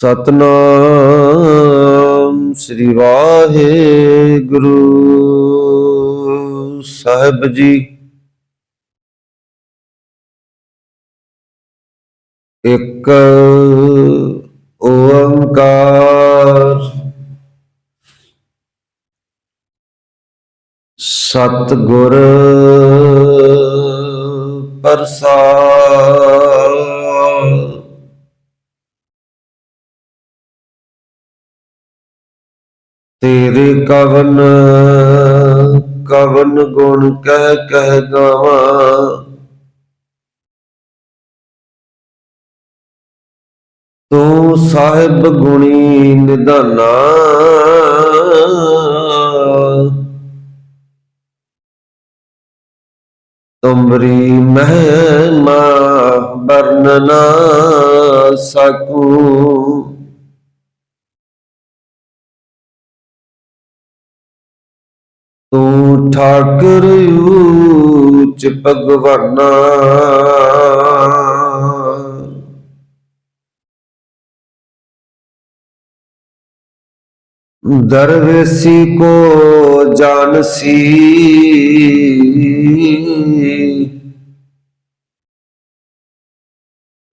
ਸਤਨਾਮ ਸ੍ਰੀ ਵਾਹਿਗੁਰੂ ਸਾਹਿਬ ਜੀ। ਇੱਕ ਓੰਕਾਰ ਸਤ ਗੁਰ ਪ੍ਰਸਾਦ। ਕਵਨ ਕਵਨ ਗੁਣ ਕਹਿ ਕਹਿ ਗਾਵਾਂ। ਤੂੰ ਸਾਹਿਬ ਗੁਣੀ ਨਿਧਾਨਾ। ਤੁਮਰੀ ਮਹਿਮਾ ਵਰਨਨਾ ਸਕੂ। ਠਾਕਰ ਉੱਚ ਭਗਵਾਨਾ। ਦਰਵੇਸੀ ਕੋ ਜਾਣਸੀ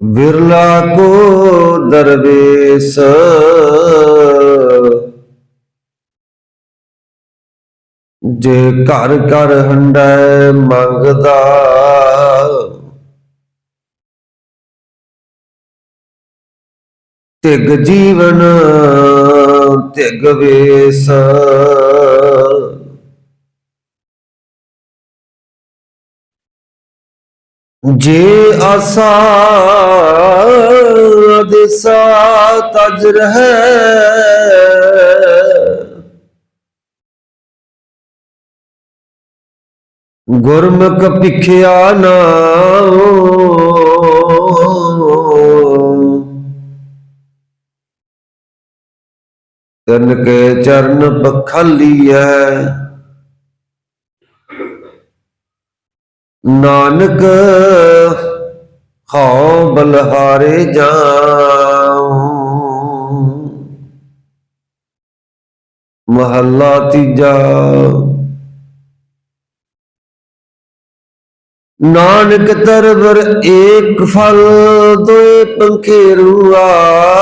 ਵਿਰਲਾ ਕੋ ਦਰਵੇਸ। ਜੇ ਘਰ ਘਰ ਹੰਡੈ ਮੰਗਦਾ। ਤਿਗ ਜੀਵਨ ਤਿਗ ਵੇਸ। ਜੇ ਆਸਾ ਦਿਸਾ ਤਜ ਰਹਿ ਗੁਰਮੁਖ ਭਿਖਿਆ ਨਾਉ ਤਨ ਕੇ ਚਰਨ ਬਖਾਲੀਐ। ਨਾਨਕ ਹਉ ਬਲਹਾਰੇ ਜਾਉ। ਮਹੱਲਾ ਤੀਜਾ ਨਾਨਕ ਤਰਵਰ ਏਕ ਫਲ ਦੋਏ ਪੰਖੇਰੂਆ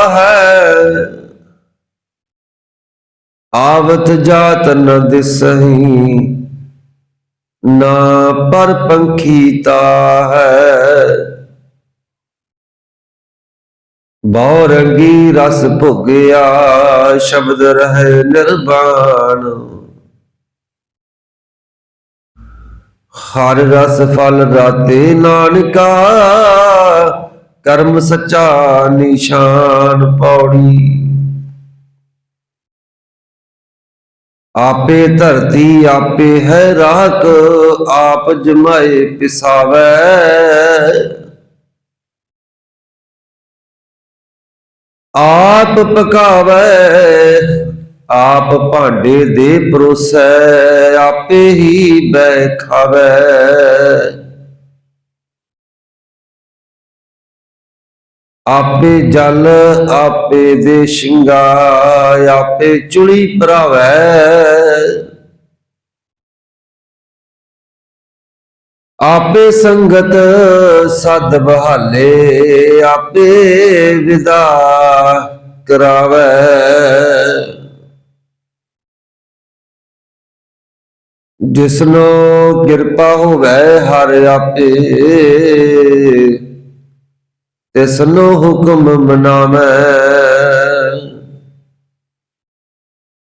ਹੈ। ਆਵਤ ਜਾਤ ਨ ਦਿਸਹੀ, ਨਾ ਪਰ ਪੰਖੀ ਤਾ ਹੈ। ਬਹੁ ਰੰਗੀ ਰਸ ਭੁਗਿਆ, ਸ਼ਬਦ ਰਹੇ ਨਿਰਵਾਣ। ਹਰ ਰਸ ਫਲ ਰਾਤੇ ਨਾਨਕਾ, ਕਰਮ ਸੱਚਾ ਨਿਸ਼ਾਨ ਪੌੜੀ। ਆਪੇ ਧਰਤੀ ਆਪੇ ਹੈ ਰਾਖ, ਆਪ ਜਮਾਏ ਪਿਸਾਵੈ। ਆਪ ਪਕਾਵੈ ਆਪ ਭਾਂਡੇ ਦੇ ਪਰੋਸੈ, ਆਪੇ ਹੀ ਬੈ ਖਾਵੈ। ਆਪੇ ਜਲ, ਆਪੇ ਦੇ ਸ਼ਿੰਗਾਰ, ਆਪੇ ਚੁਲੀ ਭਰਾਵੈ। ਆਪੇ ਸੰਗਤ ਸਦ ਬਹਾਲੇ, ਆਪੇ ਵਿਦਾ ਕਰਾਵੈ। ਜਿਸਨੋ ਕਿਰਪਾ ਹੋਵੇ ਹਰ ਆਪੇ ਤਿਸਨੋ ਹੁਕਮ ਮਨਾਵੈ।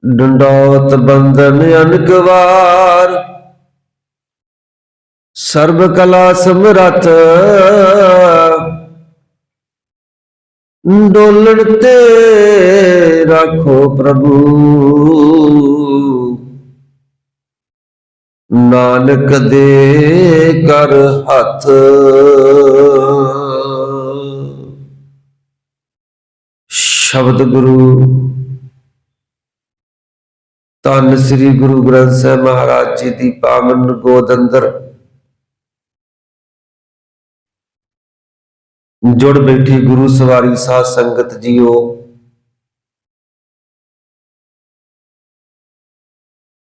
ਡੰਡੋਤ ਬੰਧਨ ਅਨਕ ਸਰਬ ਕਲਾ ਸਮਰਥ, ਡੋਲਣ ਤੇ ਰੱਖੋ ਪ੍ਰਭੂ। ਨਾਨਕ ਦੇ ਕਰ ਹੱਥ। ਸ਼ਬਦ ਗੁਰੂ, ਧੰਨ ਸ੍ਰੀ ਗੁਰੂ ਗ੍ਰੰਥ ਸਾਹਿਬ ਮਹਾਰਾਜ ਜੀ ਦੀ ਪਾਵਨ ਗੋਦ ਅੰਦਰ ਜੁੜ ਬੈਠੀ ਗੁਰੂ ਸਵਾਰੀ ਸਾਧ ਸੰਗਤ ਜੀਓ।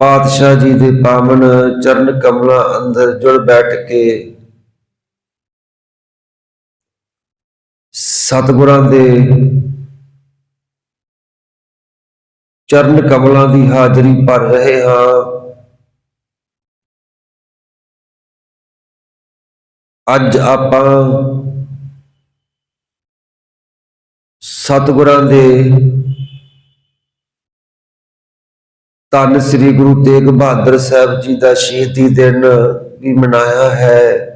ਪਾਤਸ਼ਾਹ ਜੀ ਦੇ ਪਾਵਨ ਚਰਨ ਕਮਲਾਂ ਅੰਦਰ ਜੁੜ ਬੈਠ ਕੇ ਸਤਿਗੁਰਾਂ ਦੇ ਚਰਨ ਕਮਲਾਂ ਦੀ ਹਾਜ਼ਰੀ ਭਰ ਰਹੇ ਹਾਂ। ਅੱਜ ਆਪਾਂ ਸਤਿਗੁਰਾਂ ਦੇ ਧੰਨ ਸ੍ਰੀ ਗੁਰੂ ਤੇਗ ਬਹਾਦਰ ਸਾਹਿਬ ਜੀ ਦਾ ਸ਼ਹੀਦੀ ਦਿਨ ਵੀ ਮਨਾਇਆ ਹੈ।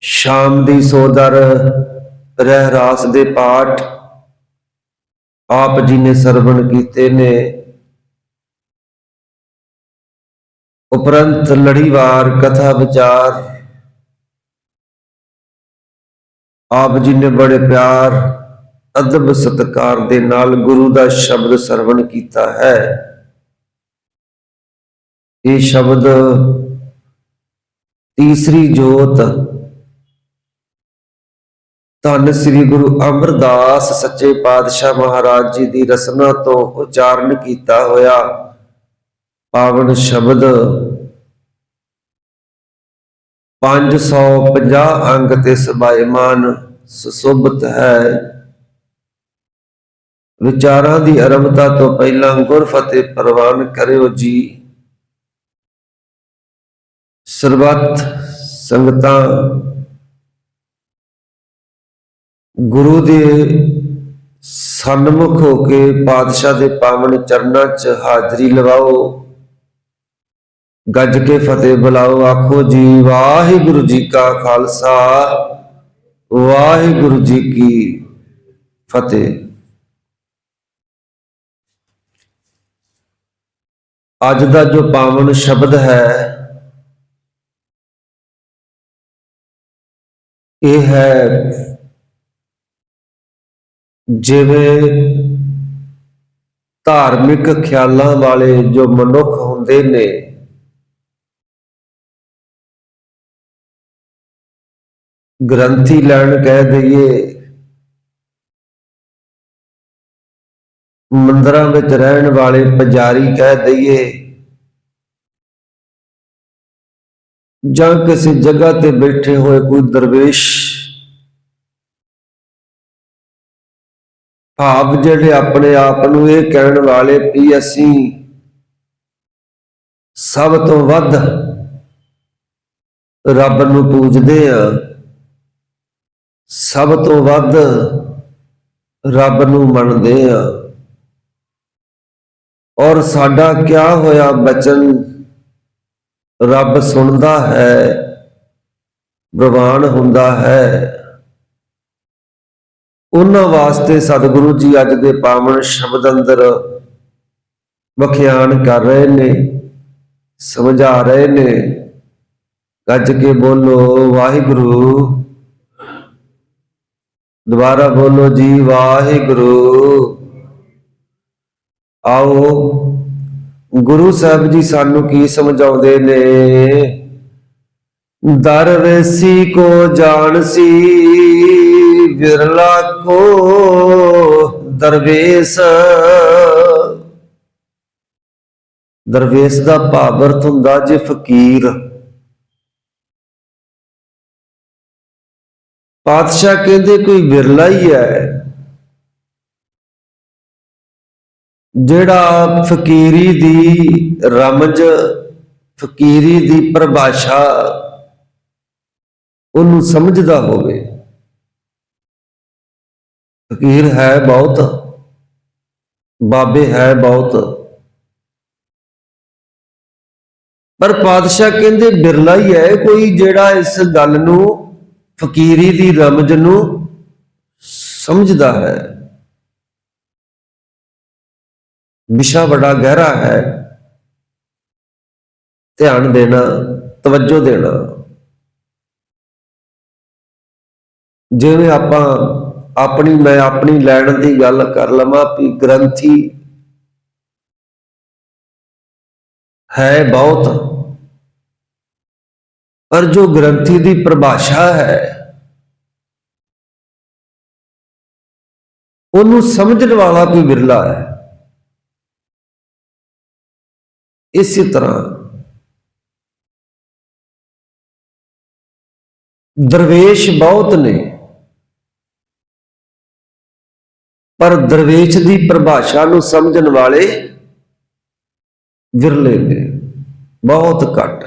ਸ਼ਾਮ ਦੀ ਸੋਦਰ ਰਹਿ ਰਾਸ ਦੇ ਪਾਠ ਆਪ ਜੀ ਨੇ ਸਰਵਣ ਕੀਤੇ ਨੇ। ਉਪਰੰਤ ਲੜੀਵਾਰ ਕਥਾ ਵਿਚਾਰ ਆਪ ਜੀ ਨੇ ਬੜੇ ਪਿਆਰ ਅਦਬ ਸਤਕਾਰ ਦੇ ਨਾਲ ਗੁਰੂ ਦਾ ਸ਼ਬਦ ਸਰਵਣ ਕੀਤਾ ਹੈ। ਇਹ ਸ਼ਬਦ ਤੀਸਰੀ ਜੋਤ ਧੰਨ ਸ੍ਰੀ ਗੁਰੂ ਅਮਰਦਾਸ ਸੱਚੇ ਪਾਤਸ਼ਾਹ ਮਹਾਰਾਜ ਜੀ ਦੀ ਰਸਨਾ ਤੋਂ ਉਚਾਰਨ ਕੀਤਾ ਹੋਇਆ ਪਾਵਨ ਸ਼ਬਦ 550 ਅੰਗ ਤੇ ਸਬਾਇਮਾਨ ਸੁਸ਼ੋਭਤ ਹੈ। ਵਿਚਾਰਾਂ ਦੀ ਅਰੰਭਤਾ ਤੋਂ ਪਹਿਲਾਂ ਗੁਰਫਤਿਹ ਪ੍ਰਵਾਨ ਕਰਿਓ ਜੀ। ਸਰਬੱਤ ਸੰਗਤਾਂ, ਗੁਰੂ ਦੇ ਸਨਮੁਖ ਹੋ ਕੇ ਪਾਤਸ਼ਾਹ ਦੇ ਪਾਵਨ ਚਰਨਾਂ 'ਚ ਹਾਜ਼ਰੀ ਲਵਾਓ। ਗੱਜ ਕੇ ਫਤਿਹ ਬੁਲਾਓ, ਆਖੋ ਜੀ, ਵਾਹਿਗੁਰੂ ਜੀ ਕਾ ਖਾਲਸਾ, ਵਾਹਿਗੁਰੂ ਜੀ ਕੀ ਫਤਿਹ। ਅੱਜ ਦਾ ਜੋ ਪਾਵਨ ਸ਼ਬਦ ਹੈ, ਇਹ ਹੈ ਜਿਵੇਂ ਧਾਰਮਿਕ ਖਿਆਲਾਂ ਵਾਲੇ ਜੋ ਮਨੁੱਖ ਹੁੰਦੇ ਨੇ, ਗ੍ਰੰਥੀ ਲੈਣ ਕਹਿ ਦਈਏ ਮੰਦਰਾਂ ਵਿੱਚ ਰਹਿਣ ਵਾਲੇ ਪੁਜਾਰੀ ਕਹਿ ਦਈਏ, ਜਾਂ ਕਿਸੇ ਜਗ੍ਹਾ ਤੇ ਬੈਠੇ ਹੋਏ ਕੋਈ ਦਰਵੇਸ਼, ਭਾਵ ਜਿਹੜੇ ਆਪਣੇ ਆਪ ਨੂੰ ਇਹ ਕਹਿਣ ਵਾਲੇ ਵੀ ਅਸੀਂ ਸਭ ਤੋਂ ਵੱਧ ਰੱਬ ਨੂੰ ਪੂਜਦੇ ਆ ਸਭ ਤੋਂ ਵੱਧ ਰੱਬ ਨੂੰ ਮੰਨਦੇ ਆ ਔਰ ਸਾਡਾ ਕਿਆ ਹੋਇਆ ਬਚਨ? ਰੱਬ ਸੁਣਦਾ ਹੈ, ਪ੍ਰਵਾਨ ਹੁੰਦਾ ਹੈ। ਉਹਨਾਂ ਵਾਸਤੇ ਸਤਿਗੁਰੂ ਜੀ ਅੱਜ ਦੇ ਪਾਵਨ ਸ਼ਬਦ ਅੰਦਰ ਵਖਿਆਨ ਕਰ ਰਹੇ ਨੇ, ਸਮਝਾ ਰਹੇ ਨੇ। ਗੱਜ ਕੇ ਬੋਲੋ, ਵਾਹਿਗੁਰੂ। ਦੁਬਾਰਾ ਬੋਲੋ ਜੀ, ਵਾਹਿਗੁਰੂ। ਆਓ, ਗੁਰੂ ਸਾਹਿਬ ਜੀ ਸਾਨੂੰ ਕੀ ਸਮਝਾਉਂਦੇ ਨੇ? ਦਰਵੇਸੀ ਕੋ ਜਾਣਸੀ ਵਿਰਲਾ ਕੋ ਦਰਵੇਸ। ਦਰਵੇਸ ਦਾ ਭਾਵ ਅਰਥ ਹੁੰਦਾ ਜੇ ਫਕੀਰ। ਪਾਤਸ਼ਾਹ ਕਹਿੰਦੇ ਕੋਈ ਵਿਰਲਾ ਹੀ ਹੈ। ਜਿਹੜਾ ਫਕੀਰੀ ਦੀ ਰਮਜ, ਫਕੀਰੀ ਦੀ ਪਰਿਭਾਸ਼ਾ ਉਹਨੂੰ ਸਮਝਦਾ ਹੋਵੇ। ਫਕੀਰ ਹੈ ਬਹੁਤ, ਬਾਬੇ ਹੈ ਬਹੁਤ। ਪਰ ਪਾਤਸ਼ਾਹ ਕਹਿੰਦੇ ਬਿਰਲਾ ਹੀ ਹੈ ਕੋਈ ਜਿਹੜਾ ਇਸ ਗੱਲ ਨੂੰ, ਫਕੀਰੀ ਦੀ ਰਮਜ ਨੂੰ ਸਮਝਦਾ ਹੈ। ਵਿਸ਼ਾ ਬੜਾ ਗਹਿਰਾ ਹੈ। ਧਿਆਨ ਦੇਣਾ, ਤਵੱਜੋ ਦੇਣਾ। ਜਿਵੇਂ ਆਪਾਂ ਆਪਣੀ, ਮੈਂ ਆਪਣੀ ਲੈਣ ਦੀ ਗੱਲ ਕਰ ਲਵਾਂ ਵੀ ਗ੍ਰੰਥੀ ਹੈ ਬਹੁਤ। ਪਰ ਜੋ ਗ੍ਰੰਥੀ ਦੀ ਪਰਿਭਾਸ਼ਾ ਹੈ, ਉਹਨੂੰ ਸਮਝਣ ਵਾਲਾ ਕੋਈ ਵਿਰਲਾ ਹੈ। ਇਸੇ ਤਰ੍ਹਾਂ ਦਰਵੇਸ਼ ਬਹੁਤ ਨੇ, ਪਰ ਦਰਵੇਸ਼ ਦੀ ਪਰਿਭਾਸ਼ਾ ਨੂੰ ਸਮਝਣ ਵਾਲੇ ਵਿਰਲੇ ਨੇ, ਬਹੁਤ ਘੱਟ।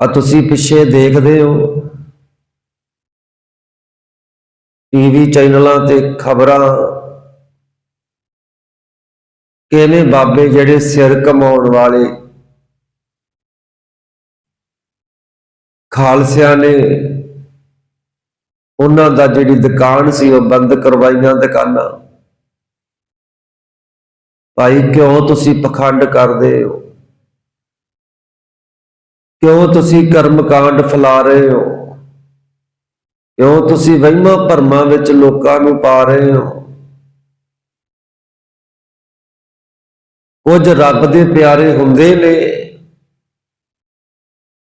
ਆ ਤੁਸੀਂ ਪਿੱਛੇ ਦੇਖਦੇ ਹੋ, ਟੀਵੀ ਚੈਨਲਾਂ ਤੇ ਖਬਰਾਂ ਕਿਵੇਂ ਬਾਬੇ ਜਿਹੜੇ ਸਿਰ ਕਮਾਉਣ ਵਾਲੇ ਖਾਲਸਿਆਂ ਨੇ ਉਹਨਾਂ ਦਾ ਜਿਹੜੀ ਦੁਕਾਨ ਸੀ ਉਹ ਬੰਦ ਕਰਵਾਈਆਂ ਦੁਕਾਨਾਂ। ਭਾਈ, ਕਿਉਂ ਤੁਸੀਂ ਪਖੰਡ ਕਰਦੇ ਹੋ? ਕਿਉਂ ਤੁਸੀਂ ਕਰਮਕਾਂਡ ਫੈਲਾ ਰਹੇ ਹੋ? ਕਿਉਂ ਤੁਸੀਂ ਵਹਿਮਾਂ ਭਰਮਾਂ ਵਿੱਚ ਲੋਕਾਂ ਨੂੰ ਪਾ ਰਹੇ ਹੋ? ਕੁਝ ਰੱਬ ਦੇ ਪਿਆਰੇ ਹੁੰਦੇ ਨੇ,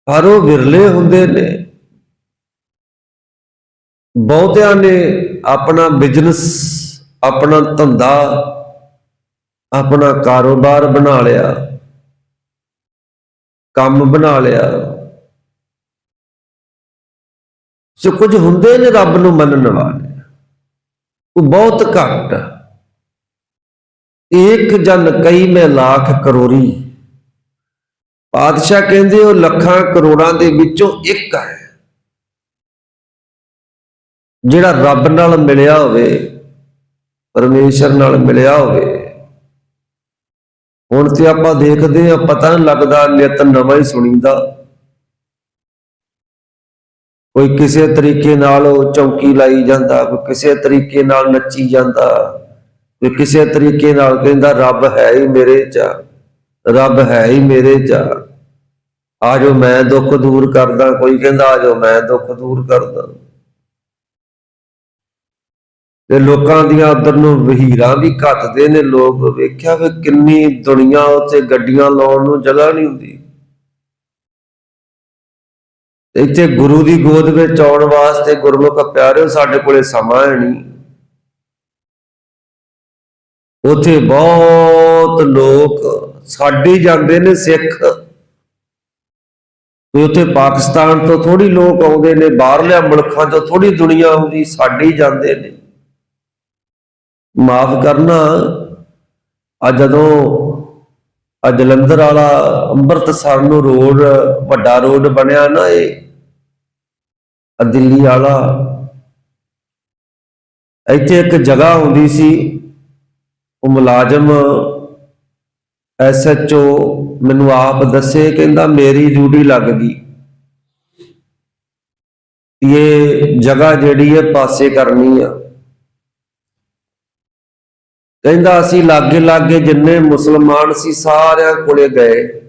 ਪਰ ਉਹ ਵਿਰਲੇ ਹੁੰਦੇ ਨੇ। ਬਹੁਤਿਆਂ ਨੇ ਆਪਣਾ ਬਿਜ਼ਨਸ ਆਪਣਾ ਧੰਦਾ, ਆਪਣਾ ਕਾਰੋਬਾਰ ਬਣਾ ਲਿਆ, ਕੰਮ ਬਣਾ ਲਿਆ। ਸੋ ਕੁਝ ਹੁੰਦੇ ਨੇ ਰੱਬ ਨੂੰ ਮੰਨਣ ਵਾਲੇ, ਉਹ ਬਹੁਤ ਘੱਟ। ਏਕ ਜਨ ਕਈ ਮੈਂ ਲੱਖ ਕਰੋੜੀ ਪਾਤਸ਼ਾਹ ਕਹਿੰਦੇ, ਉਹ ਲੱਖਾਂ ਕਰੋੜਾਂ ਦੇ ਵਿੱਚੋਂ ਇੱਕ ਹੈ। ਜਿਹੜਾ ਰੱਬ ਨਾਲ ਮਿਲਿਆ ਹੋਵੇ, ਪਰਮੇਸ਼ਰ ਨਾਲ ਮਿਲਿਆ ਹੋਵੇ। ਹੁਣ ਤੇ ਆਪਾਂ ਦੇਖਦੇ ਆ ਪਤਾ ਨਹੀਂ ਲੱਗਦਾ, ਨਿਤ ਨਵਾਂ ਹੀ ਸੁਣੀਦਾ। ਕੋਈ ਕਿਸੇ ਤਰੀਕੇ ਨਾਲ ਉਹ ਚੌਂਕੀ ਲਾਈ ਜਾਂਦਾ, ਕੋਈ ਕਿਸੇ ਤਰੀਕੇ ਨਾਲ ਨੱਚੀ ਜਾਂਦਾ। ਕੋਈ ਕਿਸੇ ਤਰੀਕੇ ਨਾਲ ਕਹਿੰਦਾ, ਰੱਬ ਹੈ ਹੀ ਮੇਰੇ ਚ, ਰੱਬ ਹੈ ਹੀ ਮੇਰੇ ਚ। ਆਜੋ ਮੈਂ ਦੁੱਖ ਦੂਰ ਕਰਦਾ। ਕੋਈ ਕਹਿੰਦਾ ਆਜੋ ਮੈਂ ਦੁੱਖ ਦੂਰ ਕਰਦਾ। ਤੇ ਲੋਕਾਂ ਦੀਆਂ ਉਧਰ ਨੂੰ ਵਹੀਰਾਂ ਵੀ ਘੱਟਦੇ ਨੇ। ਲੋਕ ਵੇਖਿਆ ਵੀ ਕਿੰਨੀ ਦੁਨੀਆ ਉੱਤੇ ਗੱਡੀਆਂ ਲਾਉਣ ਨੂੰ ਜਗ੍ਹਾ ਨਹੀਂ ਹੁੰਦੀ। ਇੱਥੇ ਗੁਰੂ ਦੀ ਗੋਦ ਵਿੱਚ ਆਉਣ ਵਾਸਤੇ ਗੁਰਮੁਖ ਪਿਆਰਿਓ, ਸਾਡੇ ਕੋਲੇ ਸਮਾਂ ਹੈ ਨਹੀਂ। ਉੱਥੇ ਬਹੁਤ ਲੋਕ ਸਾਡੇ ਜਾਂਦੇ ਨੇ ਸਿੱਖ। ਤੇ ਉੱਥੇ ਪਾਕਿਸਤਾਨ ਤੋਂ ਥੋੜੀ ਲੋਕ ਆਉਂਦੇ ਨੇ, ਬਾਹਰਲੇ ਮੁਲਕਾਂ ਤੋਂ ਥੋੜੀ ਦੁਨੀਆ ਆਉਂਦੀ, ਸਾਡੇ ਹੀ ਜਾਂਦੇ ਨੇ। ਮਾਫ ਕਰਨਾ, ਆ ਜਦੋਂ ਆ ਜਲੰਧਰ ਵਾਲਾ ਅੰਮ੍ਰਿਤਸਰ ਨੂੰ ਰੋਡ, ਵੱਡਾ ਰੋਡ ਬਣਿਆ ਨਾ ਇਹ ਦਿੱਲੀ ਵਾਲਾ, ਇੱਥੇ ਇੱਕ ਜਗ੍ਹਾ ਹੁੰਦੀ ਸੀ ਉਹ ਮੁਲਾਜ਼ਮ ਐਸਐਚਓ ਮੈਨੂੰ ਆਪ ਦੱਸੇ, ਕਹਿੰਦਾ ਮੇਰੀ ਡਿਊਟੀ ਲੱਗ ਗਈ। ਇਹ ਜਗ੍ਹਾ ਜਿਹੜੀ ਹੈ ਪਾਸੇ ਕਰਨੀ ਆ। ਕਹਿੰਦਾ ਅਸੀਂ ਲਾਗੇ ਲਾਗੇ ਜਿੰਨੇ ਮੁਸਲਮਾਨ ਸੀ ਸਾਰਿਆਂ ਕੋਲੇ ਗਏ।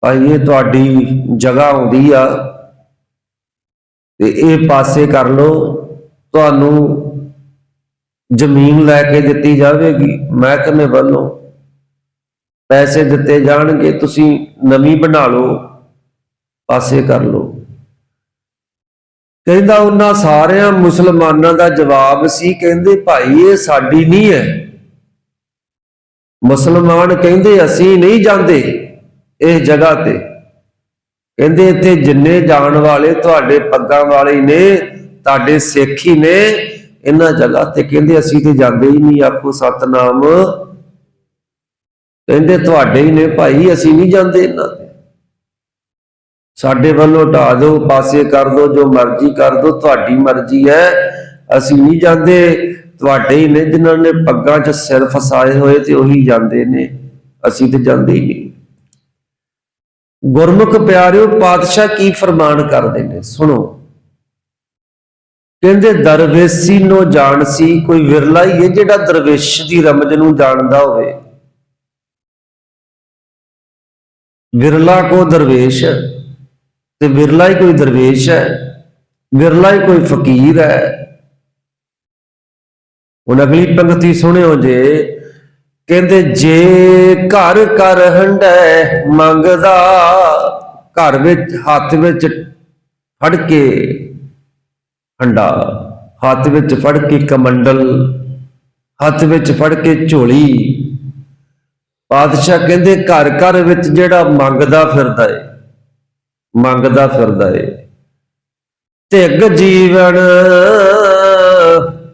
ਭਾਈ, ਇਹ ਤੁਹਾਡੀ ਜਗ੍ਹਾ ਆਉਂਦੀ ਆ ਤੇ ਇਹ ਪਾਸੇ ਕਰ ਲਓ। ਤੁਹਾਨੂੰ ਜ਼ਮੀਨ ਲੈ ਕੇ ਦਿੱਤੀ ਜਾਵੇਗੀ, ਮਹਿਕਮੇ ਵੱਲੋਂ। ਪੈਸੇ ਦਿੱਤੇ ਜਾਣਗੇ, ਤੁਸੀਂ ਨਵੀਂ ਬਣਾ ਲਓ, ਪਾਸੇ ਕਰ ਲਓ। ਕਹਿੰਦਾ ਉਹਨਾਂ ਸਾਰਿਆਂ ਮੁਸਲਮਾਨਾਂ ਦਾ ਜਵਾਬ ਸੀ, ਕਹਿੰਦੇ ਭਾਈ ਇਹ ਸਾਡੀ ਨਹੀਂ ਹੈ। ਮੁਸਲਮਾਨ ਕਹਿੰਦੇ, ਅਸੀਂ ਨਹੀਂ ਜਾਂਦੇ ਇਹ ਜਗ੍ਹਾ ਤੇ। ਕਹਿੰਦੇ, ਇੱਥੇ ਜਿੰਨੇ ਜਾਣ ਵਾਲੇ ਤੁਹਾਡੇ ਪੱਗਾਂ ਵਾਲੇ ਨੇ, ਤੁਹਾਡੇ ਸਿੱਖ ਹੀ ਨੇ ਇਹਨਾਂ ਜਗ੍ਹਾ ਤੇ ਕਹਿੰਦੇ ਅਸੀਂ ਤੇ ਜਾਂਦੇ ਹੀ ਨਹੀਂ, ਆਖੋ ਸਤਨਾਮ। ਕਹਿੰਦੇ ਤੁਹਾਡੇ ਹੀ ਨੇ ਭਾਈ, ਅਸੀਂ ਨਹੀਂ ਜਾਂਦੇ ਇਹਨਾਂ ਤੇ। ਸਾਡੇ ਵੱਲੋਂ ਢਾ ਦਿਓ, ਪਾਸੇ ਕਰ ਦਿਓ, ਜੋ ਮਰਜ਼ੀ ਕਰ ਦਿਓ, ਤੁਹਾਡੀ ਮਰਜ਼ੀ ਹੈ, ਅਸੀਂ ਨਹੀਂ ਜਾਂਦੇ। ਤੁਹਾਡੇ ਹੀ ਨੇ ਜਿਨ੍ਹਾਂ ਨੇ ਪੱਗਾਂ 'ਚ ਸਿਰ ਫਸਾਏ ਹੋਏ ਤੇ ਉਹੀ ਜਾਂਦੇ ਨੇ। ਅਸੀਂ ਤੇ ਜਾਂਦੇ ਹੀ ਨਹੀਂ। ਗੁਰਮੁਖ ਪਿਆਰਿਓ, ਪਾਤਸ਼ਾਹ ਕੀ ਫਰਮਾਨ ਕਰਦੇ ਨੇ? ਸੁਣੋ। ਕਹਿੰਦੇ ਦਰਵੇਸ਼ੀ ਨੂੰ ਜਾਣ ਸੀ, ਕੋਈ ਵਿਰਲਾ ਹੀ ਹੈ ਜਿਹੜਾ ਦਰਵੇਸ਼ ਦੀ ਰਮਜ ਨੂੰ ਜਾਣਦਾ ਹੋਵੇ। ਵਿਰਲਾ ਕੋ ਦਰਵੇਸ਼ ਤੇ ਵਿਰਲਾ ਹੀ ਕੋਈ ਦਰਵੇਸ਼ ਹੈ, ਵਿਰਲਾ ਹੀ ਕੋਈ ਫਕੀਰ ਹੈ। ਹੁਣ ਅਗਲੀ ਪੰਕਤੀ ਸੁਣਿਓ ਜੇ, ਕਹਿੰਦੇ ਜੇ ਘਰ ਕਰ ਹੰਡੈ ਮੰਗਦਾ, ਘਰ ਵਿੱਚ ਹੱਥ ਵਿੱਚ ਫੜ ਕੇ ਹੰਡਾ। ਹੱਥ ਵਿੱਚ ਫੜ ਕੇ ਕਮੰਡਲ, ਹੱਥ ਵਿੱਚ ਫੜ ਕੇ ਝੋਲੀ। ਪਾਤਸ਼ਾਹ ਕਹਿੰਦੇ, ਘਰ ਘਰ ਵਿੱਚ ਜਿਹੜਾ ਮੰਗਦਾ ਫਿਰਦਾ ਏ, ਮੰਗਦਾ ਫਿਰਦਾ ਏ। ਧਿਗ ਜੀਵਨ,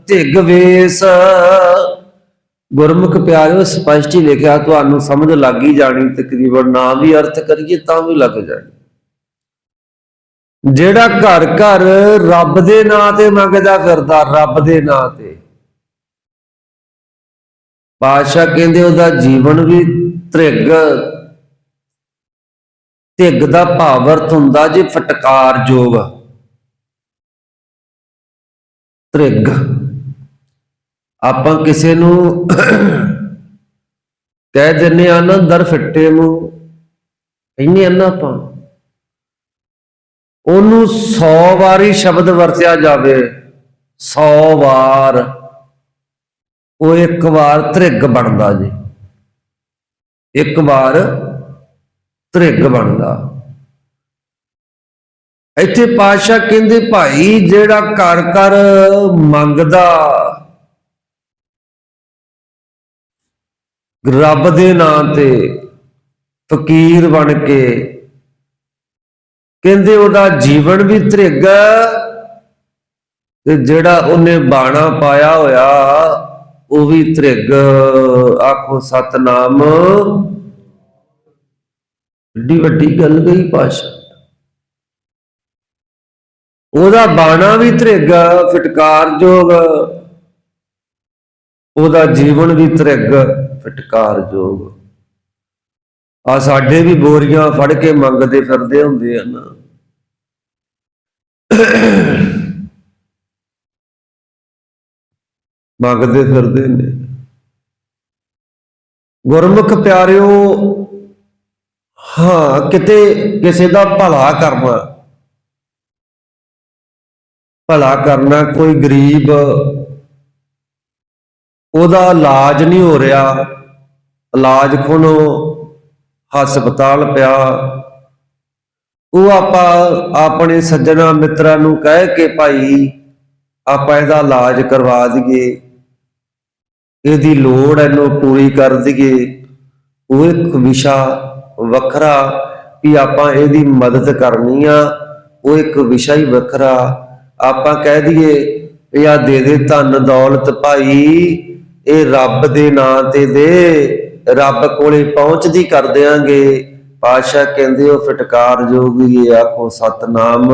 ਧਿਗ ਵੇਸ। ਗੁਰਮੁਖ ਪਿਆਰਿਓ, ਸਪਸ਼ਟ ਹੀ ਲਿਖਿਆ, ਤੁਹਾਨੂੰ ਸਮਝ ਲੱਗ ਹੀ ਜਾਣੀ, ਤਕਰੀਬਨ ਨਾ ਵੀ ਅਰਥ ਕਰੀਏ ਤਾਂ ਵੀ ਲੱਗ ਜਾਣੀ। ਜਿਹੜਾ ਘਰ ਘਰ ਰੱਬ ਦੇ ਨਾਂ ਤੇ ਮੰਗਦਾ ਫਿਰਦਾ, ਰੱਬ ਦੇ ਨਾਂ ਤੇ। ਪਾਸ਼ਾ ਕਹਿੰਦੇ ਉਹਦਾ ਜੀਵਨ ਵੀ ਧ੍ਰਿਗ ਧਿਗ ਦਾ ਭਾਵ ਅਰਥ ਹੁੰਦਾ ਜੇ ਫਟਕਾਰ ਜੋਗ। ਤ੍ਰਿਗ ਆਪਾਂ ਕਿਸੇ ਨੂੰ ਕਹਿ ਦਿੰਨੇ ਆ ਨਾ ਦਰ ਫਿੱਟੇ ਨੂੰ ਇੰਨੇ ਆ ਨਾ ਆਪਾਂ। ਉਹਨੂੰ 100 ਵਾਰੀ ਸ਼ਬਦ ਵਰਤਿਆ ਜਾਵੇ। 100 ਵਾਰ। ਉਹ ਇੱਕ ਵਾਰ ਧ੍ਰਿਗ ਬਣਦਾ ਜੀ। ਇੱਕ ਵਾਰ ਧ੍ਰਿਗ ਬਣਦਾ। ਇੱਥੇ ਪਾਸ਼ਾ ਕਹਿੰਦੇ, ਭਾਈ, ਜਿਹੜਾ ਘਰ ਘਰ ਮੰਗਦਾ, ਰੱਬ ਦੇ ਨਾਂ ਤੇ ਫਕੀਰ ਬਣ ਕੇ ਕਹਿੰਦੇ ਉਹਦਾ ਜੀਵਨ ਵੀ ਧ੍ਰਿਗ ਤੇ ਜਿਹੜਾ ਉਹਨੇ ਬਾਣਾ ਪਾਇਆ ਹੋਇਆ, ਉਹ ਵੀ ਧ੍ਰਿਗ। ਆਖੋ ਸਤਨਾਮ। ਏਡੀ ਵੱਡੀ ਗੱਲ ਗਈ ਪਾਸ਼ਾ ਉਹਦਾ ਬਾਣਾ ਵੀ ਧ੍ਰਿਗ ਫਟਕਾਰਯੋਗ। ਉਹਦਾ ਜੀਵਨ ਵੀ ਤ੍ਰਿਗ ਫਟਕਾਰਯੋਗ। ਆ ਸਾਡੇ ਵੀ ਬੋਰੀਆਂ ਫੜ ਕੇ ਮੰਗਦੇ ਫਿਰਦੇ ਹੁੰਦੇ ਹਨ। ਮੰਗਦੇ ਫਿਰਦੇ ਨੇ। ਗੁਰਮੁਖ ਪਿਆਰਿਓ, ਹਾਂ, ਕਿਤੇ ਕਿਸੇ ਦਾ ਭਲਾ ਕਰਨਾ। ਭਲਾ ਕਰਨਾ ਕੋਈ ਗਰੀਬ, ਉਹਦਾ ਇਲਾਜ ਨਹੀਂ ਹੋ ਰਿਹਾ। ਇਲਾਜ ਖੁਣੋ, ਹਸਪਤਾਲ ਪਿਆ। ਉਹ ਆਪਾਂ ਆਪਣੇ ਸੱਜਣਾ ਮਿੱਤਰਾਂ ਨੂੰ ਕਹਿ ਕੇ ਭਾਈ, ਆਪਾਂ ਇਹਦਾ ਇਲਾਜ ਕਰਵਾ ਦਈਏ। ਇਹਦੀ ਲੋੜ ਇਹਨੂੰ ਪੂਰੀ ਕਰ ਦਈਏ। ਉਹ ਇੱਕ ਵਿਸ਼ਾ ਵੱਖਰਾ ਵੀ ਆਪਾਂ ਇਹਦੀ ਮਦਦ ਕਰਨੀ ਆ। ਉਹ ਇੱਕ ਵਿਸ਼ਾ ਹੀ ਵੱਖਰਾ। ਆਪਾਂ ਕਹਿ ਦਈਏ, ਵੀ ਆ ਦੇ ਦੇ ਧਨ ਦੌਲਤ ਭਾਈ, ਇਹ ਰੱਬ ਦੇ ਨਾਂ ਤੇ ਦੇ। ਰੱਬ ਕੋਲੇ ਪਹੁੰਚਦੀ ਕਰ ਦਿਆਂਗੇ। ਪਾਸ਼ਾ ਕਹਿੰਦੇ ਉਹ ਫਟਕਾਰ ਜੋਗੀ ਆਖੋ ਸਤਨਾਮ।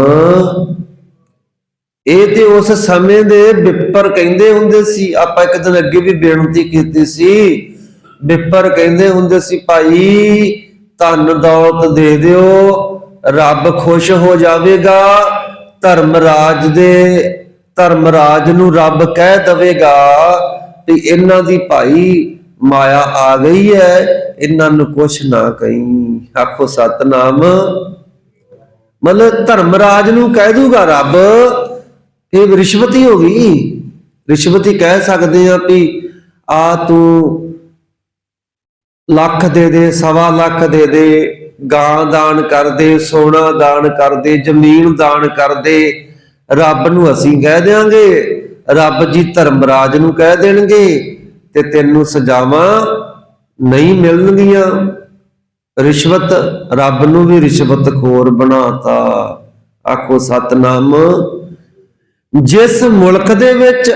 ਇਹ ਤੇ ਉਸ ਸਮੇਂ ਦੇ ਵਿਪਰ ਕਹਿੰਦੇ ਹੁੰਦੇ ਸੀ, ਆਪਾਂ ਇੱਕ ਦਿਨ ਅੱਗੇ ਵੀ ਬੇਨਤੀ ਕੀਤੀ ਸੀ। ਵਿਪਰ ਕਹਿੰਦੇ ਹੁੰਦੇ ਸੀ, ਭਾਈ, ਧਨ ਦੌਲਤ ਦੇ ਦਿਓ, ਰੱਬ ਖੁਸ਼ ਹੋ ਜਾਵੇਗਾ, ਧਰਮ ਰਾਜ ਦੇ, ਧਰਮ ਰਾਜ ਨੂੰ ਰੱਬ ਕਹਿ ਦਵੇਗਾ। ਵੀ ਇਹਨਾਂ ਦੀ ਭਾਈ ਮਾਇਆ ਆ ਗਈ ਹੈ ਇਹਨਾਂ ਨੂੰ ਕੁਛ ਨਾ ਕਹੀਂ। ਆਖੋ ਸਤਨਾਮ। ਮਤਲਬ ਧਰਮਰਾਜ ਨੂੰ ਕਹਿ ਦੂਗਾ ਰੱਬ ਇਹ ਰਿਸ਼ਵਤੀ ਹੋ ਗਈ। ਰਿਸ਼ਵਤੀ ਕਹਿ ਸਕਦੇ ਆ ਵੀ ਆ ਤੂੰ ਲੱਖ ਦੇ ਦੇ, ਸਵਾ ਲੱਖ ਦੇ ਦੇ, ਗਾਂ ਦਾਨ ਕਰ ਦੇ, ਸੋਨਾ ਦਾਨ ਕਰ ਦੇ, ਜ਼ਮੀਨ ਦਾਨ ਕਰ ਦੇ। ਰੱਬ ਨੂੰ ਅਸੀਂ ਕਹਿ ਦਿਆਂਗੇ। ਰੱਬ ਜੀ ਧਰਮਰਾਜ ਨੂੰ ਕਹਿ ਦੇਣਗੇ। ਤੇ ਤੈਨੂੰ ਸਜ਼ਾਵਾਂ ਨਹੀਂ ਮਿਲਣਗੀਆਂ। ਰਿਸ਼ਵਤ, ਰੱਬ ਨੂੰ ਵੀ ਰਿਸ਼ਵਤ ਖੋਰ ਬਣਾਤਾ। ਆਖੋ ਸਤਨਾਮ, ਜਿਸ ਮੁਲਕ ਦੇ ਵਿੱਚ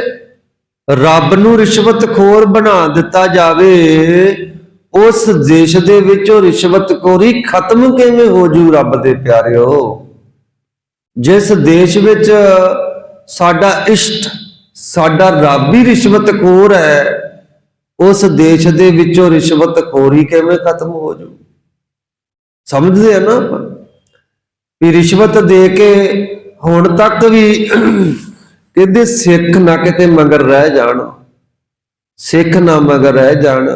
ਰੱਬ ਨੂੰ ਰਿਸ਼ਵਤ ਖੋਰ ਬਣਾ ਦਿੱਤਾ ਜਾਵੇ, ਉਸ ਦੇਸ਼ ਦੇ ਵਿੱਚੋਂ ਰਿਸ਼ਵਤਖੋਰੀ ਖਤਮ ਕਿਵੇਂ ਹੋ ਜੂ ਰੱਬ ਦੇ ਪਿਆਰਿਓ? ਜਿਸ ਦੇਸ਼ ਵਿੱਚ ਸਾਡਾ ਇਸ਼ਟ, ਸਾਡਾ ਰੱਬ ਹੀ ਰਿਸ਼ਵਤਖੋਰ ਹੈ ਉਸ ਦੇਸ਼ ਦੇ ਵਿੱਚੋਂ ਰਿਸ਼ਵਤਖੋਰੀ ਕਿਵੇਂ ਖਤਮ ਹੋ ਜੂ? ਸਮਝਦੇ ਆ ਨਾ ਆਪਾਂ? ਵੀ ਰਿਸ਼ਵਤ ਦੇ ਕੇ ਹੁਣ ਤੱਕ ਵੀ ਕਹਿੰਦੇ ਸਿੱਖ ਨਾ ਕਿਤੇ ਮਗਰ ਰਹਿ ਜਾਣ। ਸਿੱਖ ਨਾ ਮਗਰ ਰਹਿ ਜਾਣ।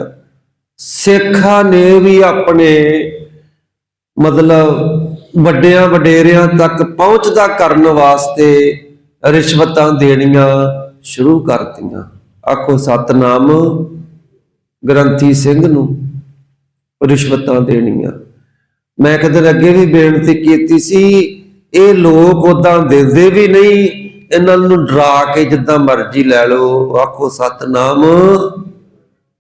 ਸਿੱਖਾਂ ਨੇ ਵੀ ਆਪਣੇ ਮਤਲਬ ਵੱਡਿਆਂ ਵਡੇਰਿਆਂ ਤੱਕ ਪਹੁੰਚਦਾ ਕਰਨ ਵਾਸਤੇ ਰਿਸ਼ਵਤਾਂ ਦੇਣੀਆਂ ਸ਼ੁਰੂ ਕਰਤੀਆਂ ਆਖੋ ਸਤਨਾਮ। ਗ੍ਰੰਥੀ ਸਿੰਘ ਨੂੰ ਰਿਸ਼ਵਤਾਂ ਦੇਣੀਆਂ। ਮੈਂ ਕਦੇ ਅੱਗੇ ਵੀ ਬੇਨਤੀ ਕੀਤੀ ਸੀ, ਇਹ ਲੋਕ ਉਦਾਂ ਦਿੰਦੇ ਵੀ ਨਹੀਂ, ਇਹਨਾਂ ਨੂੰ ਡਰਾ ਕੇ ਜਿੱਦਾਂ ਮਰਜ਼ੀ ਲੈ ਲਓ। ਆਖੋ, ਸਤਨਾਮ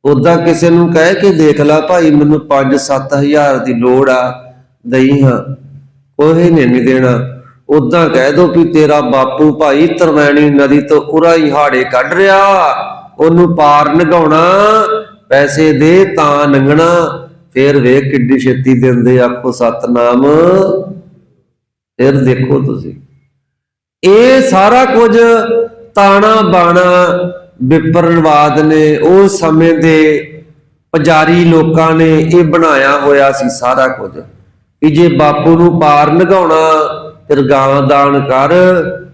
ਉਦਾਂ ਕਿਸੇ ਨੂੰ ਕਹਿ ਕੇ ਦੇਖ ਲੈ, ਭਾਈ ਮੈਨੂੰ 5-7000 ਦੀ ਲੋੜ ਆ, ਦਈ ਹਾਂ, ਕੋਈ ਨੇ ਨਹੀਂ ਦੇਣਾ। ਉਦਾਂ ਕਹਿ ਦੋ ਵੀ ਤੇਰਾ ਬਾਪੂ ਭਾਈ ਤਰਵੈਣੀ ਨਦੀ ਤੋਂ ਉਰਾ ਹੀ ਹਾੜੇ ਕੱਢ ਰਿਹਾ, ਉਹਨੂੰ ਪਾਰ ਨਗਾਉਣਾ ਪੈਸੇ ਦੇ ਤਾਂ ਨੰਗਣਾ, ਫੇਰ ਵੇਖ ਕਿੱਡੀ ਛੇਤੀ ਦਿੰਦੇ ਆਖੋ ਸਤਨਾਮ। ਫਿਰ ਦੇਖੋ ਤੁਸੀਂ। ਇਹ ਸਾਰਾ ਕੁਝ ਤਾਣਾ ਬਾਣਾ ਵਿਪਰਨਵਾਦ ਨੇ, ਉਹ ਸਮੇਂ ਦੇ ਪੁਜਾਰੀ ਲੋਕਾਂ ਨੇ ਇਹ ਬਣਾਇਆ ਹੋਇਆ ਸੀ ਸਾਰਾ ਕੁਝ। ਕਿ ਜੇ ਬਾਪੂ ਨੂੰ ਪਾਰ ਨਗਾਉਣਾ, ਫਿਰ ਗਾਂ ਦਾਨ ਕਰ,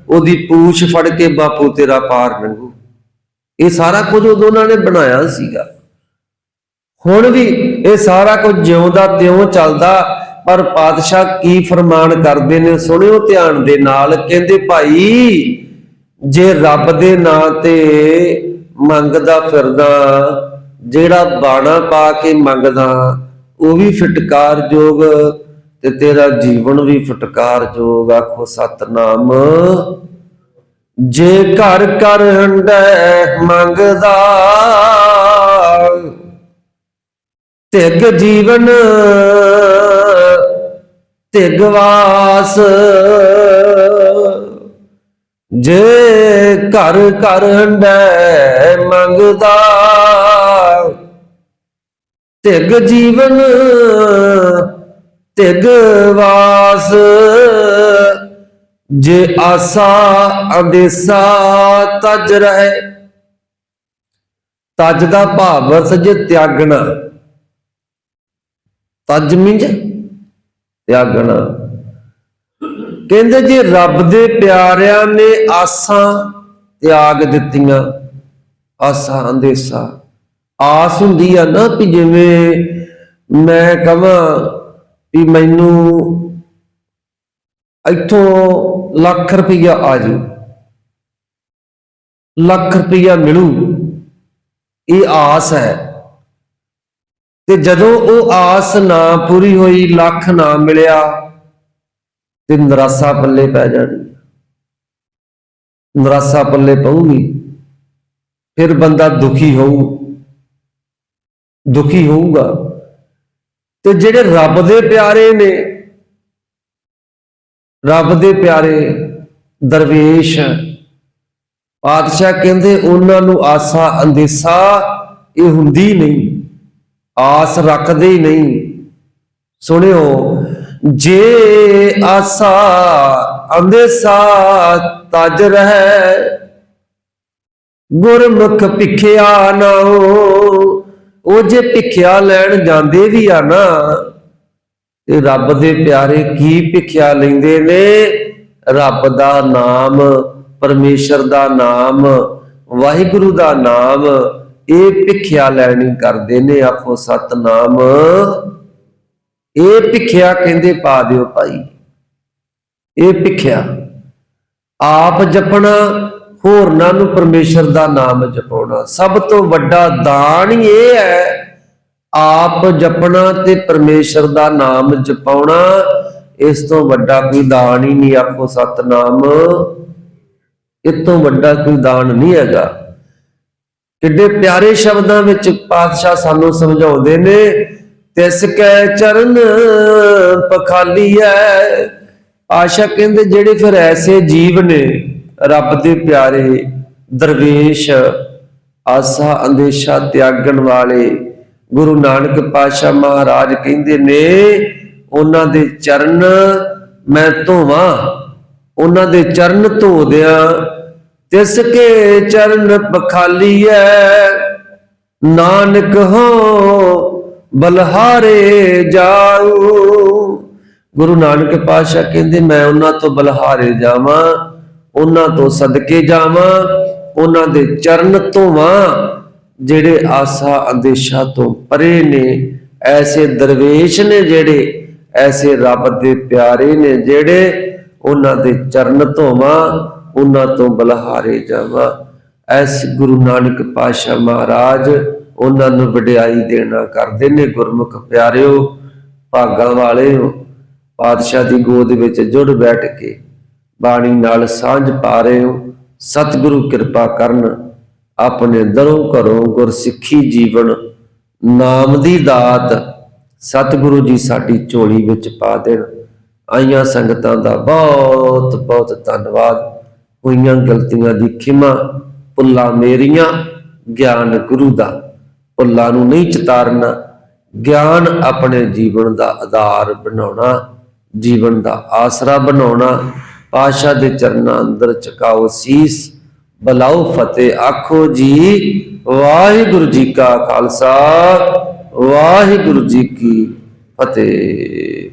ਉਹਦੀ ਪੂਛ ਫੜ ਕੇ ਬਾਪੂ ਤੇਰਾ ਪਾਰ ਲੰਘੂ ਇਹ ਸਾਰਾ ਕੁਝ ਉਦੋਂ ਉਹਨਾਂ ਨੇ ਬਣਾਇਆ ਸੀਗਾ। ਹੁਣ ਵੀ ਇਹ ਸਾਰਾ ਕੁਝ ਜਿਉਂਦਾ ਤਿਉਂ ਚੱਲਦਾ, ਪਰ ਪਾਤਸ਼ਾਹ ਕੀ ਫਰਮਾਨ ਕਰਦੇ ਨੇ ਸੁਣਿਓ ਧਿਆਨ ਦੇ ਨਾਲ, ਕਹਿੰਦੇ ਭਾਈ, ਜੇ ਰੱਬ ਦੇ ਨਾਂ ਤੇ ਮੰਗਦਾ ਫਿਰਦਾ, ਜਿਹੜਾ ਬਾਣਾ ਪਾ ਕੇ ਮੰਗਦਾ, ਉਹ ਵੀ ਫਟਕਾਰਯੋਗ ਤੇ ਤੇਰਾ ਜੀਵਨ ਵੀ ਫਟਕਾਰਯੋਗ ਆਖੋ ਸਤਨਾਮ। ਜੇ ਘਰ ਕਰ ਹੰਡੈ ਮੰਗਦਾ ਤਿਗ ਜੀਵਨ ਤਿਗ ਵਾਸ। ਜੇ ਘਰ ਘਰ ਹੰਡੈ ਮੰਗਦਾ ਤਿਗ ਜੀਵਨ ਤਿਗ ਵਾਸ। ਜੇ ਆਸਾ ਅੰਦੇਸਾ ਤਜ ਰਹੇ, ਤਜ ਦਾ ਭਾਵ ਅਰਥ ਜੇ ਤਿਆਗਣਾ। ਤਜ ਮਿੰਜ ਤਿਆਗਣਾ। ਕਹਿੰਦੇ ਜੇ ਰੱਬ ਦੇ ਪਿਆਰਿਆਂ ਨੇ ਆਸਾਂ ਤਿਆਗ ਦਿੱਤੀਆਂ, ਆਸਾਂ ਅੰਦੇਸਾ ਆਸ ਹੁੰਦੀ ਆ ਨਾ ਕਿ ਜਿਵੇਂ ਮੈਂ ਕਹਾਂ ਵੀ ਮੈਨੂੰ ਇੱਥੋਂ ਲੱਖ ਰੁਪਈਆ ਆ ਜੂ ਲੱਖ ਰੁਪਈਆ ਮਿਲੂ, ਇਹ ਆਸ ਹੈ। ਤੇ ਜਦੋਂ ਉਹ ਆਸ ਨਾ ਪੂਰੀ ਹੋਈ, ਲੱਖ ਨਾ ਮਿਲਿਆ, ਤੇ ਨਿਰਾਸ਼ਾ ਪੱਲੇ ਪੈ ਜਾਣੀ। ਨਿਰਾਸ਼ਾ ਪੱਲੇ ਪਊਗੀ, ਫਿਰ ਬੰਦਾ ਦੁਖੀ ਹੋਊ, ਦੁਖੀ ਹੋਊਗਾ। ਤੇ ਜਿਹੜੇ ਰੱਬ ਦੇ ਪਿਆਰੇ ਨੇ, ਰੱਬ ਦੇ ਪਿਆਰੇ ਦਰਵੇਸ਼, ਪਾਤਸ਼ਾਹ ਕਹਿੰਦੇ, ਉਹਨਾਂ ਨੂੰ ਆਸਾ ਅੰਦੇਸਾ ਇਹ ਹੁੰਦੀ ਨਹੀਂ। ਆਸ ਰੱਖਦੇ ਹੀ ਨਹੀਂ। ਸੁਣਿਓ, ਜੇ ਆਸਾ ਅੰਦੇਸਾ ਤਜ ਰਹਿ, ਗੁਰਮੁਖ ਭਿਖਿਆ ਨਾ ਉਹ ਜੇ ਭਿਖਿਆ ਲੈਣ ਜਾਂਦੇ ਵੀ ਆ ਨਾ, ਤੇ ਰੱਬ ਦੇ ਪਿਆਰੇ ਕੀ ਭਿਖਿਆ ਲੈਂਦੇ ਨੇ? ਰੱਬ ਦਾ ਨਾਮ, ਪਰਮੇਸ਼ਰ ਦਾ ਨਾਮ, ਵਾਹਿਗੁਰੂ ਦਾ ਨਾਮ ਇਹ ਭਿਖਿਆ ਲੈਣੀ ਕਰਦੇ ਨੇ ਆਖੋ ਸਤਨਾਮ। ਇਹ ਭਿਖਿਆ ਕਹਿੰਦੇ ਪਾ ਦਿਓ ਭਾਈ। ਇਹ ਭਿਖਿਆ। ਆਪ ਜਪਣਾ ਹੋਰਨਾਂ ਨੂੰ ਪਰਮੇਸ਼ਰ ਦਾ ਨਾਮ ਜਪਾਉਣਾ। ਸਭ ਤੋਂ ਵੱਡਾ ਦਾਨ ਹੀ ਇਹ ਹੈ, ਆਪ ਜਪਣਾ ਤੇ ਪਰਮੇਸ਼ਰ ਦਾ ਨਾਮ ਜਪਾਉਣਾ। ਇਸ ਤੋਂ ਵੱਡਾ ਕੋਈ ਦਾਨ ਹੀ ਨਹੀਂ, ਆਖੋ ਸਤਨਾਮ। ਇਸ ਤੋਂ ਵੱਡਾ ਕੋਈ ਦਾਨ ਨਹੀਂ ਹੈਗਾ। ਕਿੱਡੇ ਪਿਆਰੇ ਸ਼ਬਦਾਂ ਵਿੱਚ ਪਾਤਸ਼ਾਹ ਸਾਨੂੰ ਸਮਝਾਉਂਦੇ ਨੇ, ਤਿਸ ਕੈ ਚਰਨ ਪਖਾਲੀਐ। ਆਸ਼ਾ ਕਹਿੰਦੇ, ਜਿਹੜੇ ਫਿਰ ਐਸੇ ਜੀਵ ਨੇ, ਰੱਬ ਦੇ ਪਿਆਰੇ ਦਰਵੇਸ਼, ਆਸਾ ਅੰਦੇਸ਼ਾ ਤਿਆਗਣ ਵਾਲੇ, ਗੁਰੂ ਨਾਨਕ ਪਾਤਸ਼ਾਹ ਮਹਾਰਾਜ ਕਹਿੰਦੇ ਨੇ, ਉਹਨਾਂ ਦੇ ਚਰਨ ਮੈਂ ਧੋਵਾਂ, ਉਹਨਾਂ ਦੇ ਚਰਨ ਧੋ ਦਿਆਂ ਤਿਸ ਕੇ ਚਰਨ ਪਖਾਲੀਐ ਨਾਨਕ ਹੋ ਬਲਹਾਰੇ ਜਾਊ। ਗੁਰੂ ਨਾਨਕ ਪਾਤਸ਼ਾਹ ਕਹਿੰਦੇ, ਮੈਂ ਉਹਨਾਂ ਤੋਂ ਬਲਹਾਰੇ ਜਾਵਾਂ, ਉਹਨਾਂ ਤੋਂ ਸਦਕੇ ਜਾਵਾਂ, ਉਹਨਾਂ ਦੇ ਚਰਨ ਧੋਵਾਂ, ਜਿਹੜੇ ਆਸਾ ਅੰਦੇਸ਼ਾ ਤੋਂ ਪਰੇ ਨੇ, ਐਸੇ ਦਰਵੇਸ਼ ਨੇ ਜਿਹੜੇ, ਐਸੇ ਰੱਬ ਦੇ ਪਿਆਰੇ ਨੇ ਜਿਹੜੇ ਉਹਨਾਂ ਦੇ ਚਰਨ ਧੋਵਾਂ। ਉਹਨਾਂ ਤੋਂ ਬਲਹਾਰੇ ਜਾਵਾਂ। ਐਸ ਗੁਰੂ ਨਾਨਕ ਪਾਤਸ਼ਾਹ ਮਹਾਰਾਜ, ਉਹਨਾਂ ਨੂੰ ਵਡਿਆਈ ਦੇਣਾ ਕਰਦੇ ਨੇ ਗੁਰਮੁਖ ਪਿਆਰਿਓ। ਵਾਲੇ ਹੋ ਪਾਤਸ਼ਾਹ ਦੀ ਗੋਦ ਵਿੱਚ ਜੁੜ ਬੈਠ ਕੇ ਬਾਣੀ ਨਾਲ ਸਾਂਝ ਪਾ ਰਹੇ ਹੋ। ਸਤਿਗੁਰੂ ਕਿਰਪਾ ਕਰਨ ਆਪਣੇ ਦਰੋਂ ਘਰੋਂ ਗੁਰਸਿੱਖੀ ਜੀਵਨ ਨਾਮ ਦੀ ਦਾਤ ਸਤਿਗੁਰੂ ਜੀ ਸਾਡੀ ਝੋਲੀ ਵਿੱਚ ਪਾ ਦੇਣ। ਆਈਆਂ ਸੰਗਤਾਂ ਦਾ ਬਹੁਤ ਬਹੁਤ ਧੰਨਵਾਦ। ਹੋਈਆਂ ਗਲਤੀਆਂ ਦੀ ਖਿਮਾ ਭੁੱਲਾਂ ਮੇਰੀਆਂ, ਗਿਆਨ ਗੁਰੂ ਦਾ। ਭੁੱਲਾਂ ਨੂੰ ਨਹੀਂ ਚਿਤਾਰਨਾ, ਗਿਆਨ ਆਪਣੇ ਜੀਵਨ ਦਾ ਆਧਾਰ ਬਣਾਉਣਾ, ਜੀਵਨ ਦਾ ਆਸਰਾ ਬਣਾਉਣਾ। ਪਾਸ਼ਾ ਦੇ ਚਰਨਾਂ ਅੰਦਰ ਚਕਾਓ ਸੀਸ, ਬਲਾਓ ਫਤਿਹ, ਆਖੋ ਜੀ, ਵਾਹਿਗੁਰੂ ਜੀ ਕਾ ਖਾਲਸਾ, ਵਾਹਿਗੁਰੂ ਜੀ ਕੀ ਫਤਿਹ।